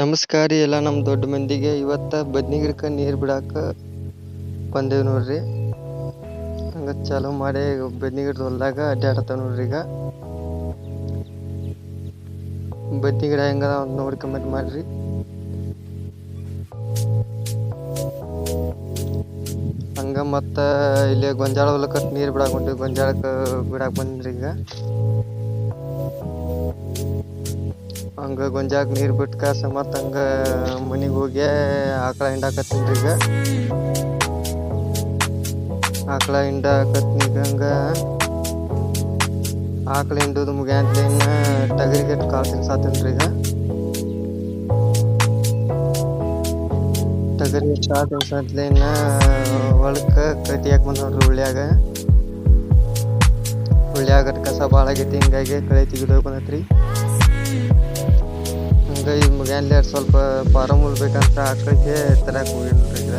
ನಮಸ್ಕಾರ ರೀ ಎಲ್ಲ ನಮ್ಮ ದೊಡ್ಡ ಮಂದಿಗೆ. ಇವತ್ತ ಬದ್ನಿ ಗಿಡಕ್ಕೆ ನೀರು ಬಿಡಾಕ ಬಂದೇವ್ ನೋಡ್ರಿ. ಹಂಗ ಚಾಲು ಮಾಡಿ ಬದ್ನಿ ಗಿಡದ ಹೊಲ್ದಾಗ ಅಡ್ಡಾಡತ್ತಾವ ನೋಡ್ರಿ ಈಗ. ಬದ್ನಿ ಗಿಡ ಹೆಂಗದ ಅಂತ ನೋಡಿ ಕಮೆಂಟ್ ಮಾಡ್ರಿ. ಹಂಗ ಮತ್ತ ಇಲ್ಲಿ ಗೊಂಜಾಳ ಹೊಲಕ್ಕ ನೀರ್ ಬಿಡಾಕೊಂಡ್ರಿ ಹೊಂಟಿವಿ. ಗೊಂಜಾಳಕ್ಕ ಬಿಡಾಕ್ ಬಂದ್ರಿ ಈಗ. ಹಂಗ ಗೊಂಜಾಗ ನೀರ್ ಬಿಟ್ಟ ಕಾಸ ಮತ್ತ ಹಂಗ ಮನಿಗ್ ಹೋಗಿ ಆಕಳ ಹಿಂಡಾಕತ್ತೀನಿ ಈಗ. ಆಕಳ ಹಿಂಡಾಕತ್ತೀನಿ ಹಂಗ ಆಕಳ ಹಿಂಡುದು ಮುಗ್ಯಾಂತ್ಲೆ ಇನ್ನ ಟಗರಿಗೆ ಕಾಳು ತಿನ್ಸಾತೀನಿ ಈಗ. ಟಗರಿ ಕಾಳು ತಿನ್ಸಾತ್ಲೆ ಇನ್ನ ಕಟ್ಟಿ ಹಾಕ್ ಬಂದ್ ನೋಡ್ರಿ ಹುಳಿಯಾಗ. ಹುಳಿಯಾಗ ಕಸ ಭಾಳ ಆಗೈತಿ, ಹಿಂಗಾಗಿ ಕಳೆ ತೆಗಿದು ಬಂದೈತ್ರಿ. ಹಂಗ ಈಗ ಮುಗ್ಯಾನ್ಲೆ ಸ್ವಲ್ಪ ಫಾರಮ್ ಉಳ್ಬೇಕಂತ ಆಕಳಿಗೆ ತರಕ್ ಹೋಗಿ ನೋಡ್ರಿ ಈಗ